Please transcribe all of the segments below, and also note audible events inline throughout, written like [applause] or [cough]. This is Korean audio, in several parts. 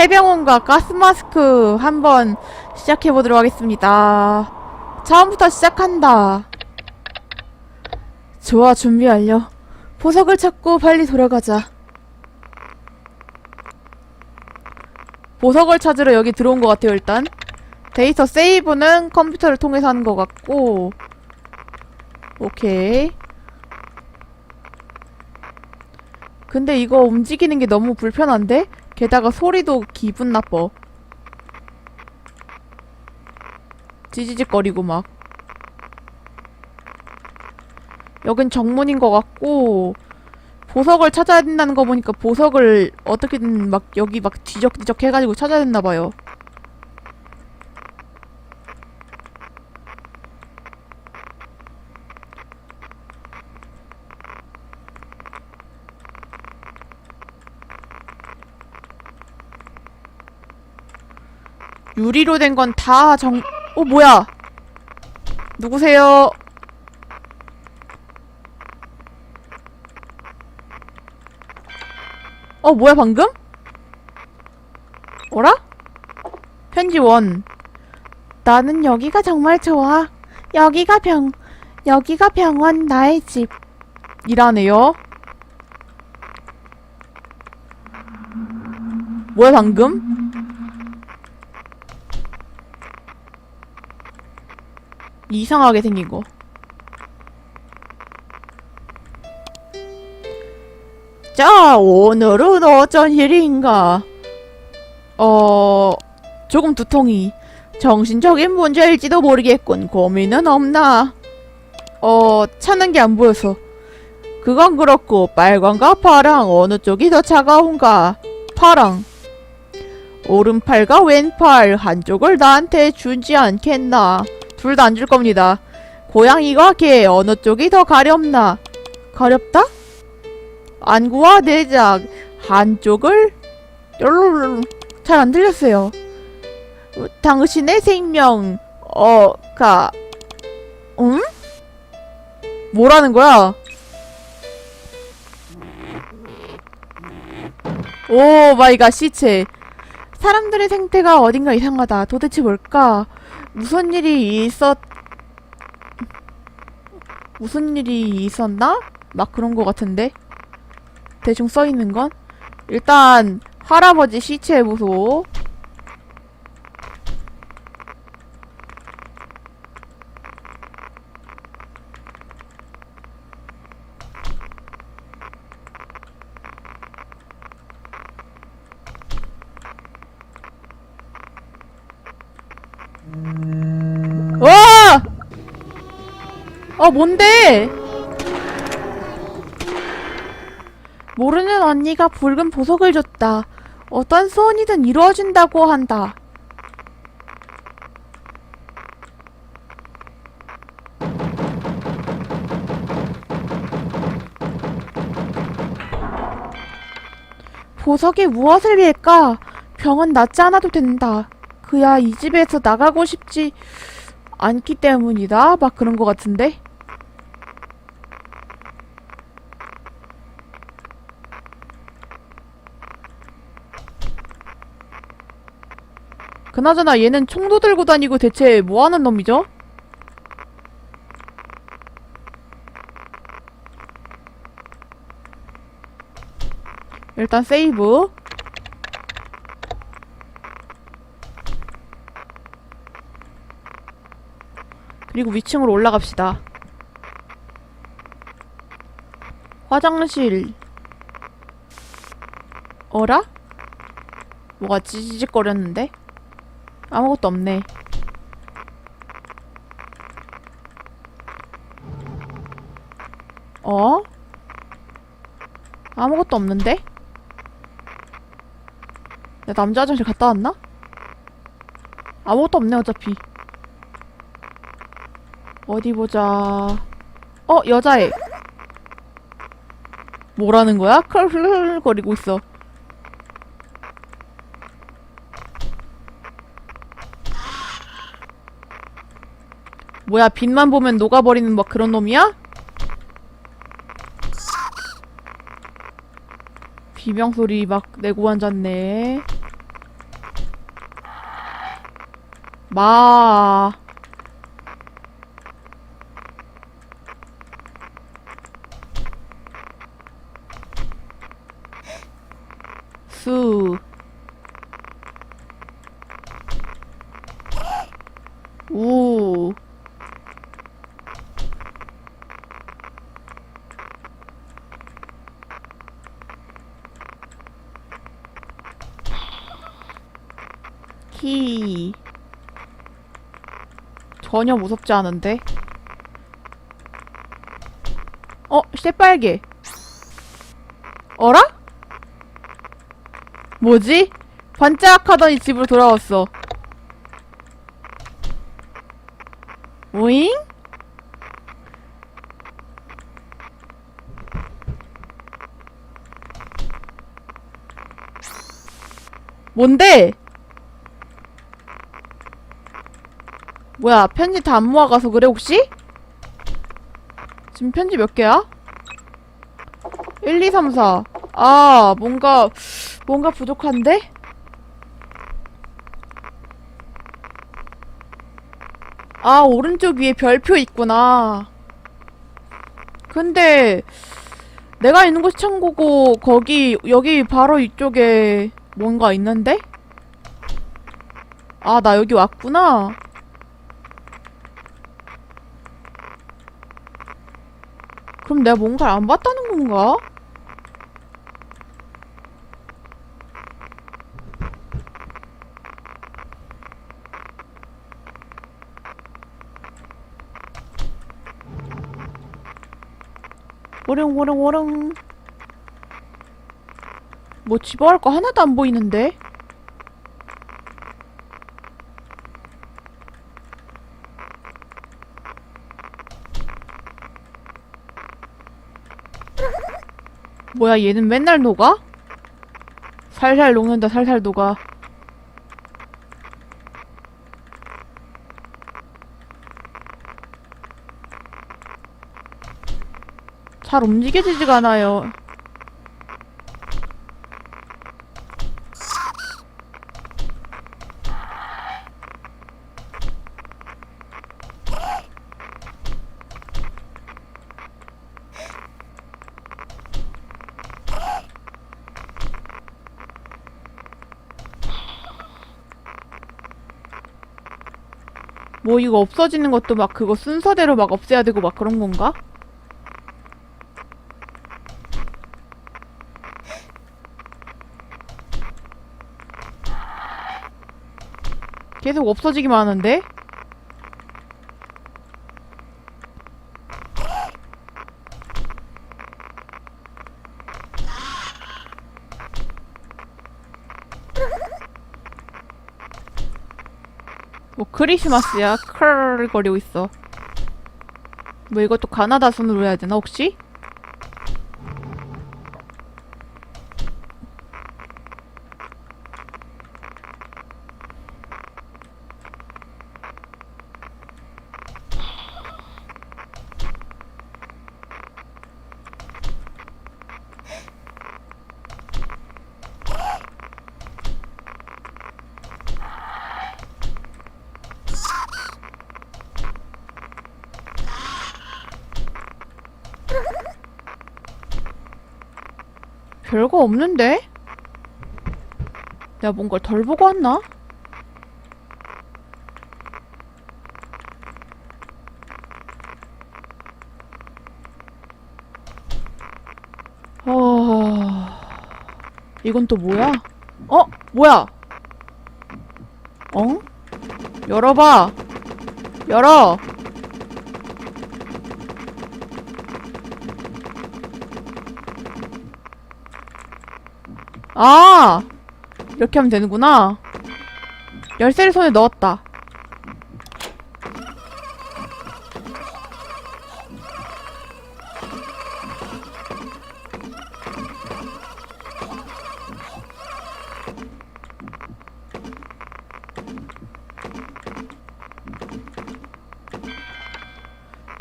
해병원과 가스마스크 한번 시작해보도록 하겠습니다. 처음부터 시작한다. 좋아, 준비 완료. 보석을 찾고 빨리 돌아가자. 보석을 찾으러 여기 들어온 것 같아요, 일단. 데이터 세이브는 컴퓨터를 통해서 하는 것 같고. 오케이. 근데 이거 움직이는 게 너무 불편한데? 게다가 소리도 기분 나빠. 찌지직거리고 막. 여긴 정문인 것 같고, 보석을 찾아야 된다는 거 보니까 보석을 어떻게든 막 여기 막 뒤적뒤적 해가지고 찾아야 됐나봐요. 유리로 된 건 다 정, 어, 뭐야? 누구세요? 어, 뭐야, 방금? 어라? 편지 원. 나는 여기가 정말 좋아. 여기가 병, 여기가 병원 나의 집. 이라네요. 뭐야, 방금? 이상하게 생긴 거. 자, 오늘은 어쩐 일인가? 어, 조금 두통이. 정신적인 문제일지도 모르겠군. 고민은 없나? 어, 찾는 게 안 보여서. 그건 그렇고, 빨강과 파랑, 어느 쪽이 더 차가운가? 파랑. 오른팔과 왼팔, 한쪽을 나한테 주지 않겠나? 둘 다 안 줄 겁니다. 고양이와 개, 어느 쪽이 더 가렵나? 가렵다? 안구와 내장, 한쪽을, 잘 안 들렸어요. 어, 당신의 생명, 어, 가, 응? 뭐라는 거야? 오 마이 갓, 시체. 사람들의 생태가 어딘가 이상하다. 도대체 뭘까? 무슨 일이 있었, 무슨 일이 있었나? 막 그런 거 같은데? 대충 써있는 건? 일단, 할아버지 시체 보소. 와! 아, 뭔데? 모르는 언니가 붉은 보석을 줬다. 어떤 소원이든 이루어준다고 한다. 보석이 무엇을 위할까? 병은 낫지 않아도 된다. 그야 이 집에서 나가고 싶지 않기 때문이다. 막 그런 거 같은데? 그나저나 얘는 총도 들고 다니고 대체 뭐 하는 놈이죠? 일단 세이브. 그리고 위층으로 올라갑시다. 화장실. 어라? 뭐가 찌직거렸는데? 아무것도 없네. 어? 아무것도 없는데? 야, 남자 화장실 갔다 왔나? 아무것도 없네, 어차피. 어디 보자. 어, 여자애. 뭐라는 거야? [laughs] 클클거리고 있어. 뭐야 빛만 보면 녹아버리는 막 그런 놈이야? 비명 소리 막 내고 앉았네 마 히. 전혀 무섭지 않은데? 어, 새빨개. 어라? 뭐지? 반짝하더니 집으로 돌아왔어. 오잉? 뭔데? 뭐야, 편지 다 안 모아가서 그래, 혹시? 지금 편지 몇 개야? 1, 2, 3, 4. 아, 뭔가, 뭔가 부족한데? 아, 오른쪽 위에 별표 있구나. 근데, 내가 있는 곳이 창고고, 거기, 여기 바로 이쪽에 뭔가 있는데? 아, 나 여기 왔구나. 그럼 내가 뭔가를 안 봤다는 건가? 오릉오릉오릉 뭐 집어할 거 하나도 안 보이는데? 뭐야 얘는 맨날 녹아? 살살 녹는다 살살 녹아 잘 움직여지지가 않아요 뭐 이거 없어지는 것도 막 그거 순서대로 막 없애야 되고 막 그런 건가? 계속 없어지기만 하는데? 뭐 크리스마스야 크르르 거리고 있어 뭐 이것도 가나다 순으로 해야 되나 혹시? 별거 없는데? 내가 뭔가 덜 보고 왔나? 아... 이건 또 뭐야? 어? 뭐야? 어? 열어봐. 열어. 아! 이렇게 하면 되는구나. 열쇠를 손에 넣었다.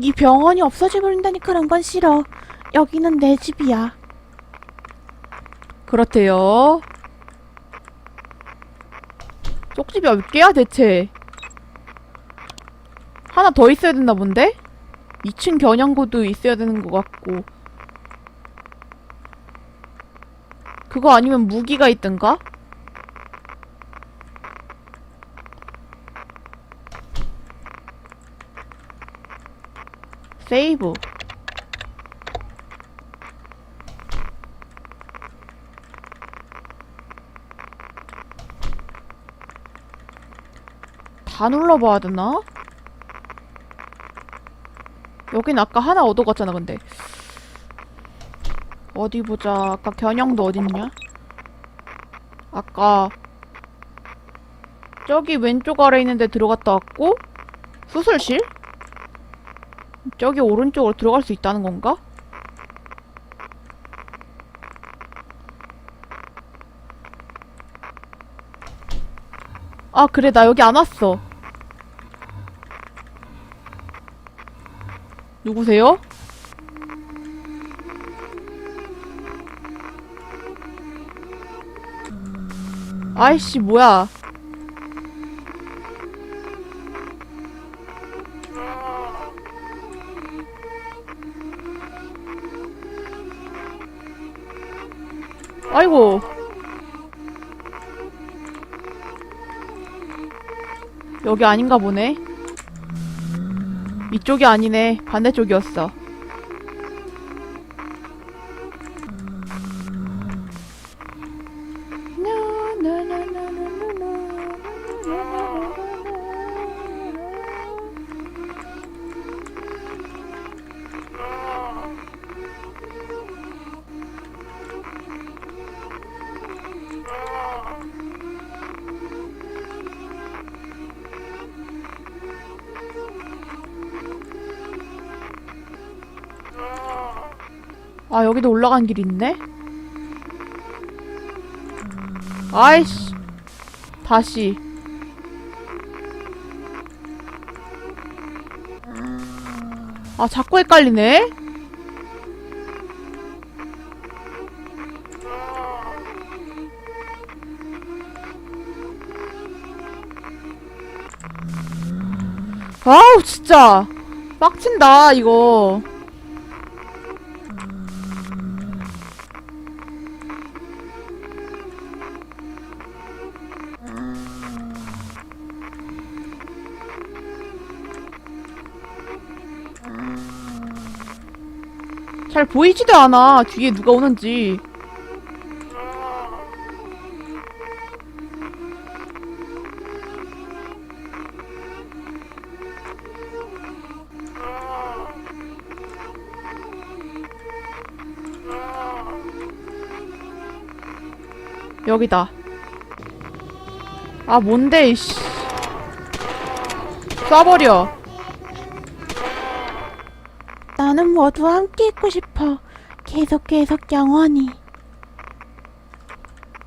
이 병원이 없어져 버린다니 그런 건 싫어. 여기는 내 집이야. 그렇대요. 쪽집이 몇 개야 대체? 하나 더 있어야 됐나 본데? 2층 겨냥고도 있어야 되는 것 같고 그거 아니면 무기가 있던가? 세이브 다 눌러봐야 되나? 여긴 아까 하나 얻어갔잖아 근데 어디 보자 아까 겨냥도 어딨냐? 아까 저기 왼쪽 아래 있는데 들어갔다 왔고 수술실? 저기 오른쪽으로 들어갈 수 있다는 건가? 아 그래 나 여기 안 왔어. 누구세요? 아이씨 뭐야? 아이고 여기 아닌가 보네. 이쪽이 아니네. 반대쪽이었어 아 여기도 올라간 길 있네? 아이씨. 다시. 아 자꾸 헷갈리네? 아우 진짜. 빡친다 이거 잘 보이지도 않아. 뒤에 누가 오는지. 여기다. 아 뭔데 이씨. 쏴버려 나는 모두 함께 있고 싶어. 계속 계속 영원히.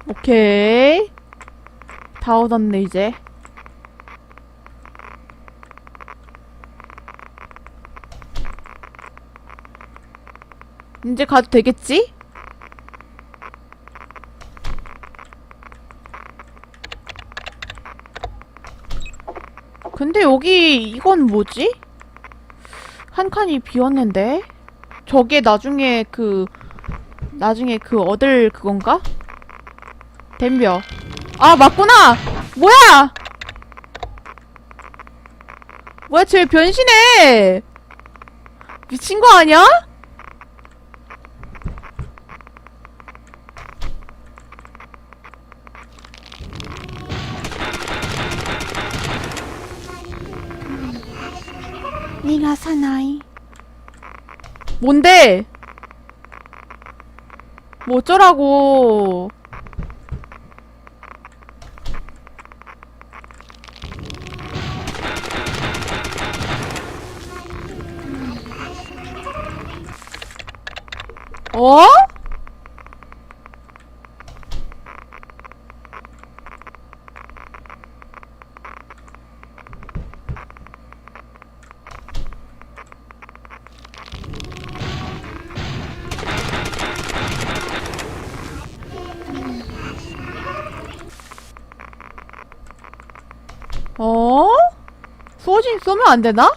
오케이. 다 얻었네 이제. 이제 가도 되겠지? 근데 여기 이건 뭐지? 한 칸이 비었는데? 저게 나중에 그 나중에 그 얻을 그건가? 댐벼. 아 맞구나! 뭐야! 뭐야 쟤 변신해! 미친 거 아니야? 뭔데? 뭐 어쩌라고. 쏘지 쏘면 안 되나?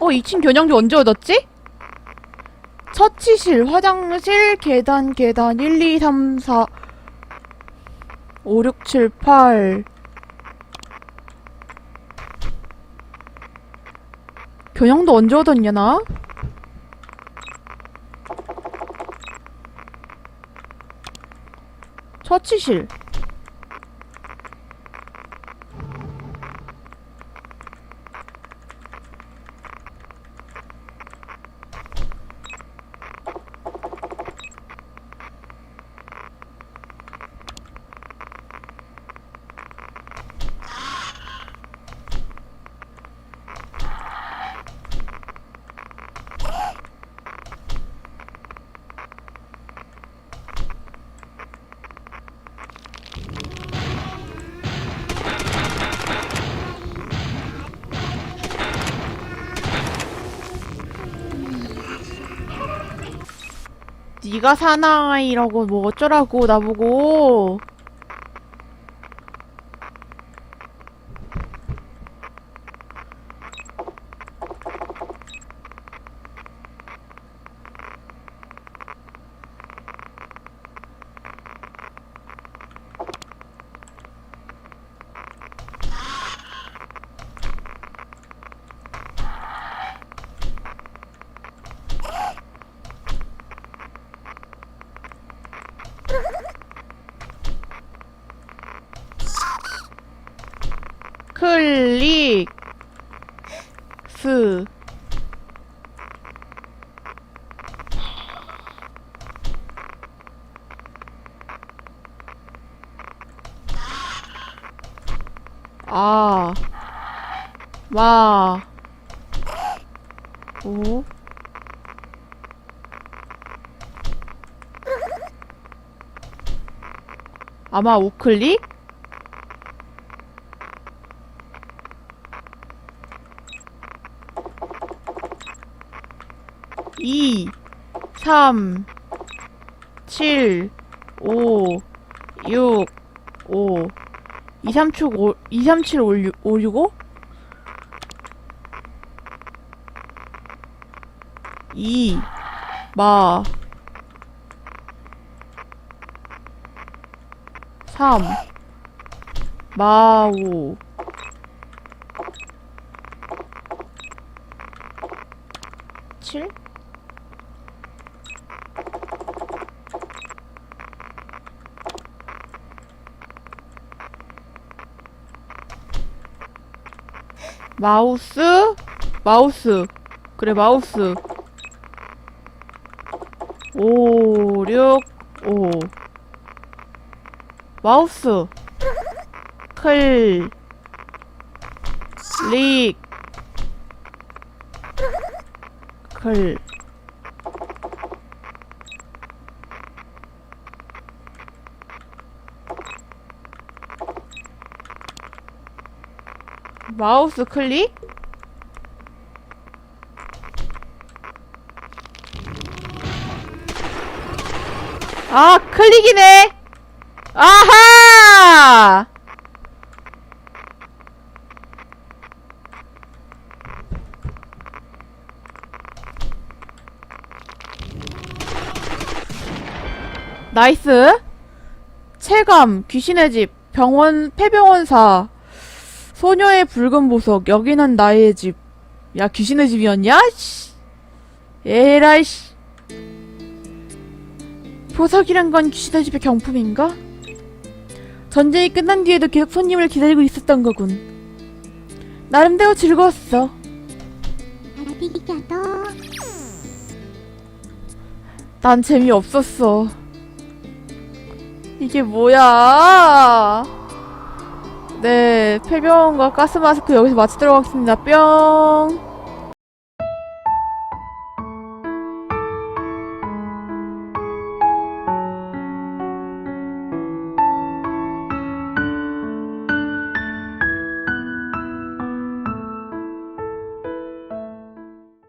어, 2층 겨냥기 언제 얻었지? 처치실, 화장실, 계단, 계단, 1, 2, 3, 4, 5, 6, 7, 8. 겨냥도 언제 얻었냐, 나? 처치실. 네가 사나이라고 뭐 어쩌라고 나보고 클릭. 스 아, 와, 오, 아마 우클릭? 이, 삼, 칠, 오, 육, 오, 이, 삼, 축, 오, 이, 삼, 칠, 오, 육, 오, 육, 오? 이, 마, 삼, 마오, 마우스? 마우스. 그래 마우스. 5 6 5 마우스. 클릭. 클 마우스 클릭? 아, 클릭이네! 아하! 나이스! 체감, 귀신의 집, 병원, 폐병원사, 소녀의 붉은 보석, 여기는 나의 집. 야, 귀신의 집이었냐? 씨. 에라이, 씨. 보석이란 건 귀신의 집의 경품인가? 전쟁이 끝난 뒤에도 계속 손님을 기다리고 있었던 거군. 나름대로 즐거웠어. 난 재미없었어. 이게 뭐야? 네, 폐병원과 가스마스크 여기서 마치도록 하겠습니다. 뿅!